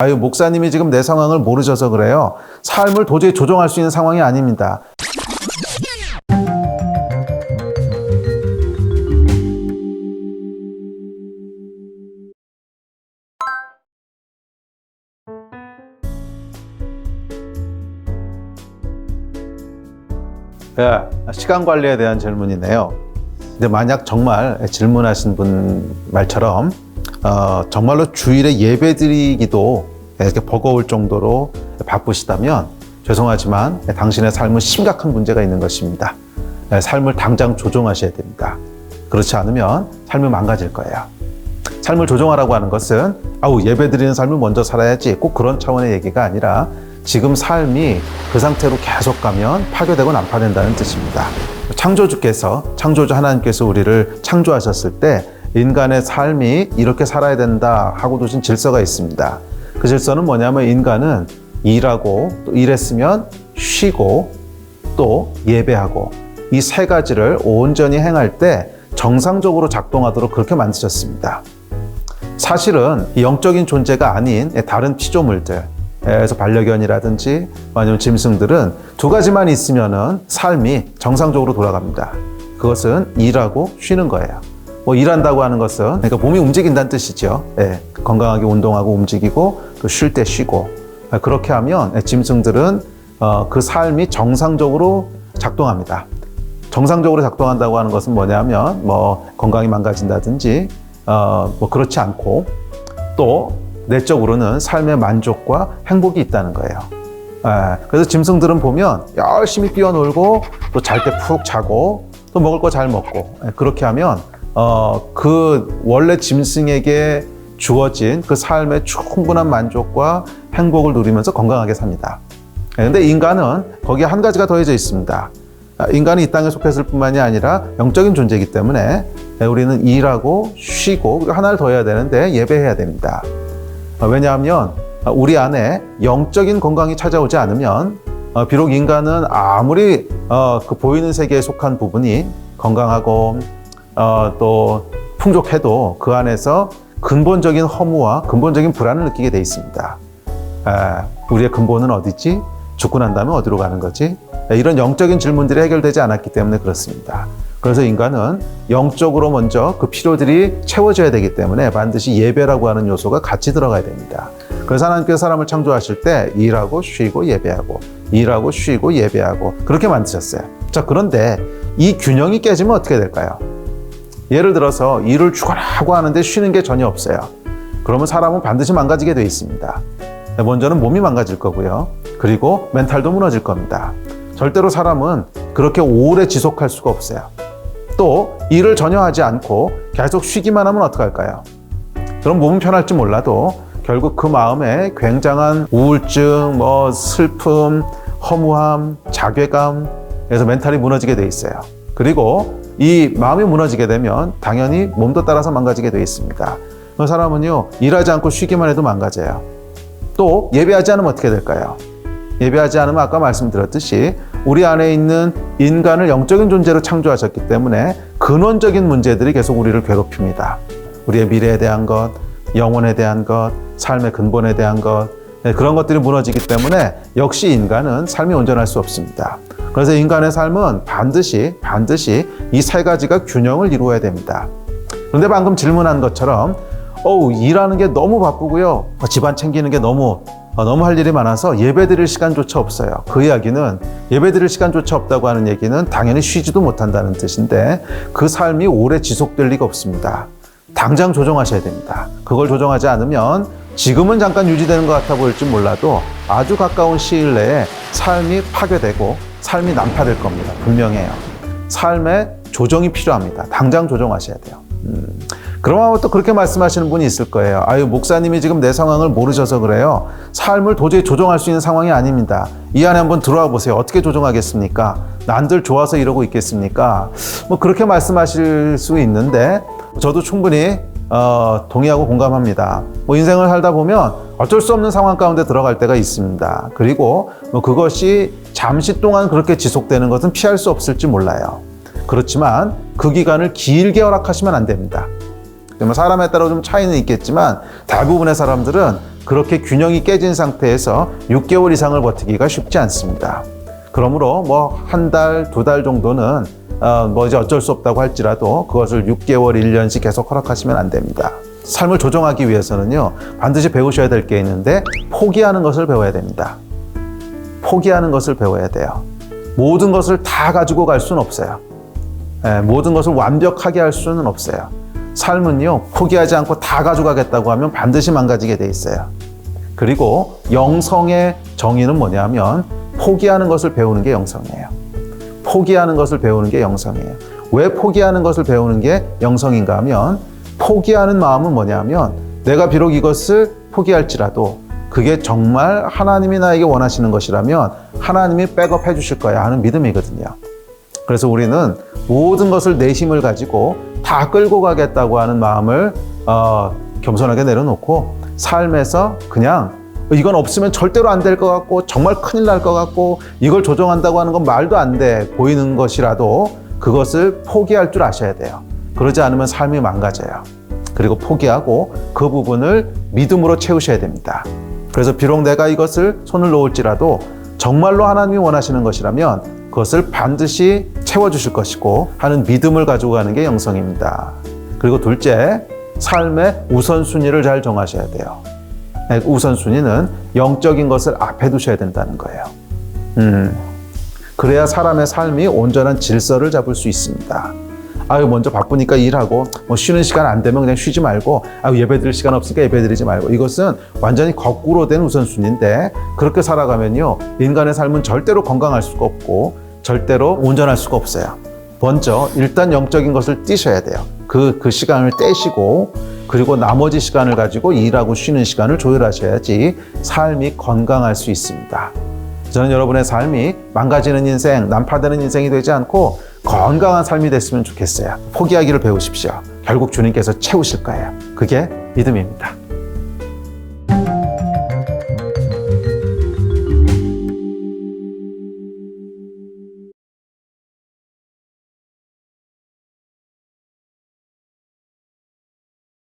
아유, 목사님이 지금 내 상황을 모르셔서 그래요. 삶을 도저히 조종할 수 있는 상황이 아닙니다. 예, 시간 관리에 대한 질문이네요. 근데 만약 정말 질문하신 분 말처럼 어, 정말로 주일에 예배 드리기도 이렇게 버거울 정도로 바쁘시다면 죄송하지만 당신의 삶은 심각한 문제가 있는 것입니다. 예, 삶을 당장 조종하셔야 됩니다. 그렇지 않으면 삶이 망가질 거예요. 삶을 조종하라고 하는 것은 아우 예배 드리는 삶을 먼저 살아야지 꼭 그런 차원의 얘기가 아니라 지금 삶이 그 상태로 계속 가면 파괴되고 난파된다는 뜻입니다. 창조주께서 창조주 하나님께서 우리를 창조하셨을 때 인간의 삶이 이렇게 살아야 된다 하고 두신 질서가 있습니다. 그 질서는 뭐냐면 인간은 일하고 또 일했으면 쉬고 또 예배하고 이 세 가지를 온전히 행할 때 정상적으로 작동하도록 그렇게 만드셨습니다. 사실은 이 영적인 존재가 아닌 다른 피조물들, 그래서 반려견이라든지 아니면 짐승들은 두 가지만 있으면은 삶이 정상적으로 돌아갑니다. 그것은 일하고 쉬는 거예요. 뭐 일한다고 하는 것은 그러니까 몸이 움직인다는 뜻이죠. 예, 건강하게 운동하고 움직이고 또 쉴 때 쉬고 아, 그렇게 하면 짐승들은 어, 그 삶이 정상적으로 작동합니다. 정상적으로 작동한다고 하는 것은 뭐냐면 뭐 건강이 망가진다든지 어, 뭐 그렇지 않고 또 내적으로는 삶의 만족과 행복이 있다는 거예요. 예, 그래서 짐승들은 보면 열심히 뛰어놀고 또 잘 때 푹 자고 또 먹을 거 잘 먹고 예, 그렇게 하면 어, 그 원래 짐승에게 주어진 그 삶의 충분한 만족과 행복을 누리면서 건강하게 삽니다. 그런데 인간은 거기에 한 가지가 더해져 있습니다. 아, 인간이 이 땅에 속했을 뿐만이 아니라 영적인 존재이기 때문에 우리는 일하고 쉬고 하나를 더 해야 되는데 예배해야 됩니다. 어, 왜냐하면 우리 안에 영적인 건강이 찾아오지 않으면 어, 비록 인간은 아무리 어, 그 보이는 세계에 속한 부분이 건강하고 또 풍족해도 그 안에서 근본적인 허무와 근본적인 불안을 느끼게 돼 있습니다. 우리의 근본은 어디지? 죽고 난 다음에 어디로 가는 거지? 이런 영적인 질문들이 해결되지 않았기 때문에 그렇습니다. 그래서 인간은 영적으로 먼저 그 필요들이 채워져야 되기 때문에 반드시 예배라고 하는 요소가 같이 들어가야 됩니다. 그래서 하나님께서 사람을 창조하실 때 일하고 쉬고 예배하고 일하고 쉬고 예배하고 그렇게 만드셨어요. 자, 그런데 이 균형이 깨지면 어떻게 될까요? 예를 들어서 일을 죽어라고 하는데 쉬는 게 전혀 없어요. 그러면 사람은 반드시 망가지게 돼 있습니다. 먼저는 몸이 망가질 거고요. 그리고 멘탈도 무너질 겁니다. 절대로 사람은 그렇게 오래 지속할 수가 없어요. 또 일을 전혀 하지 않고 계속 쉬기만 하면 어떡할까요? 그럼 몸은 편할지 몰라도 결국 그 마음에 굉장한 우울증, 뭐 슬픔, 허무함, 자괴감, 그래서 멘탈이 무너지게 돼 있어요. 그리고 이 마음이 무너지게 되면 당연히 몸도 따라서 망가지게 돼 있습니다. 그 사람은요 일하지 않고 쉬기만 해도 망가져요. 또 예배하지 않으면 어떻게 될까요? 예배하지 않으면 아까 말씀드렸듯이 우리 안에 있는 인간을 영적인 존재로 창조하셨기 때문에 근원적인 문제들이 계속 우리를 괴롭힙니다. 우리의 미래에 대한 것, 영혼에 대한 것, 삶의 근본에 대한 것, 네, 그런 것들이 무너지기 때문에 역시 인간은 삶이 온전할 수 없습니다. 그래서 인간의 삶은 반드시, 반드시 이 세 가지가 균형을 이루어야 됩니다. 그런데 방금 질문한 것처럼, 어우, 일하는 게 너무 바쁘고요. 집안 챙기는 게 너무 어, 너무 할 일이 많아서 예배 드릴 시간조차 없어요. 그 이야기는 예배 드릴 시간조차 없다고 하는 얘기는 당연히 쉬지도 못한다는 뜻인데 그 삶이 오래 지속될 리가 없습니다. 당장 조정하셔야 됩니다. 그걸 조정하지 않으면 지금은 잠깐 유지되는 것 같아 보일지 몰라도 아주 가까운 시일 내에 삶이 파괴되고 삶이 난파될 겁니다. 분명해요. 삶에 조정이 필요합니다. 당장 조정하셔야 돼요. 음. 그러면 또 그렇게 말씀하시는 분이 있을 거예요. 아유, 목사님이 지금 내 상황을 모르셔서 그래요. 삶을 도저히 조정할 수 있는 상황이 아닙니다. 이 안에 한번 들어와 보세요. 어떻게 조정하겠습니까? 난들 좋아서 이러고 있겠습니까? 뭐 그렇게 말씀하실 수 있는데 저도 충분히 어, 동의하고 공감합니다. 뭐 인생을 살다 보면 어쩔 수 없는 상황 가운데 들어갈 때가 있습니다. 그리고 뭐 그것이 잠시 동안 그렇게 지속되는 것은 피할 수 없을지 몰라요. 그렇지만 그 기간을 길게 허락하시면 안 됩니다. 뭐 사람에 따라 좀 차이는 있겠지만 대부분의 사람들은 그렇게 균형이 깨진 상태에서 6개월 이상을 버티기가 쉽지 않습니다. 그러므로 뭐 한 달, 두 달 정도는 어, 뭐 이제 어쩔 수 없다고 할지라도 그것을 6개월, 1년씩 계속 허락하시면 안 됩니다. 삶을 조정하기 위해서는요, 반드시 배우셔야 될 게 있는데, 포기하는 것을 배워야 됩니다. 포기하는 것을 배워야 돼요. 모든 것을 다 가지고 갈 수는 없어요. 예, 모든 것을 완벽하게 할 수는 없어요. 삶은요, 포기하지 않고 다 가져가겠다고 하면 반드시 망가지게 돼 있어요. 그리고 영성의 정의는 뭐냐면, 포기하는 것을 배우는 게 영성이에요. 포기하는 것을 배우는 게 영성이에요. 왜 포기하는 것을 배우는 게 영성인가 하면, 포기하는 마음은 뭐냐면, 내가 비록 이것을 포기할지라도, 그게 정말 하나님이 나에게 원하시는 것이라면, 하나님이 백업해 주실 거야 하는 믿음이거든요. 그래서 우리는 모든 것을 내 힘을 가지고 다 끌고 가겠다고 하는 마음을 어, 겸손하게 내려놓고 삶에서 그냥 이건 없으면 절대로 안 될 것 같고 정말 큰일 날 것 같고 이걸 조정한다고 하는 건 말도 안 돼 보이는 것이라도 그것을 포기할 줄 아셔야 돼요. 그러지 않으면 삶이 망가져요. 그리고 포기하고 그 부분을 믿음으로 채우셔야 됩니다. 그래서 비록 내가 이것을 손을 놓을지라도 정말로 하나님이 원하시는 것이라면 그것을 반드시 채워주실 것이고 하는 믿음을 가지고 가는 게 영성입니다. 그리고 둘째, 삶의 우선순위를 잘 정하셔야 돼요. 네, 우선순위는 영적인 것을 앞에 두셔야 된다는 거예요. 음, 그래야 사람의 삶이 온전한 질서를 잡을 수 있습니다. 아유, 먼저 바쁘니까 일하고, 뭐 쉬는 시간 안 되면 그냥 쉬지 말고, 아유, 예배 드릴 시간 없으니까 예배 드리지 말고. 이것은 완전히 거꾸로 된 우선순위인데, 그렇게 살아가면요, 인간의 삶은 절대로 건강할 수가 없고, 절대로 온전할 수가 없어요. 먼저, 일단 영적인 것을 띄셔야 돼요. 그, 그 시간을 떼시고, 그리고 나머지 시간을 가지고 일하고 쉬는 시간을 조율하셔야지 삶이 건강할 수 있습니다. 저는 여러분의 삶이 망가지는 인생, 난파되는 인생이 되지 않고 건강한 삶이 됐으면 좋겠어요. 포기하기를 배우십시오. 결국 주님께서 채우실 거예요. 그게 믿음입니다.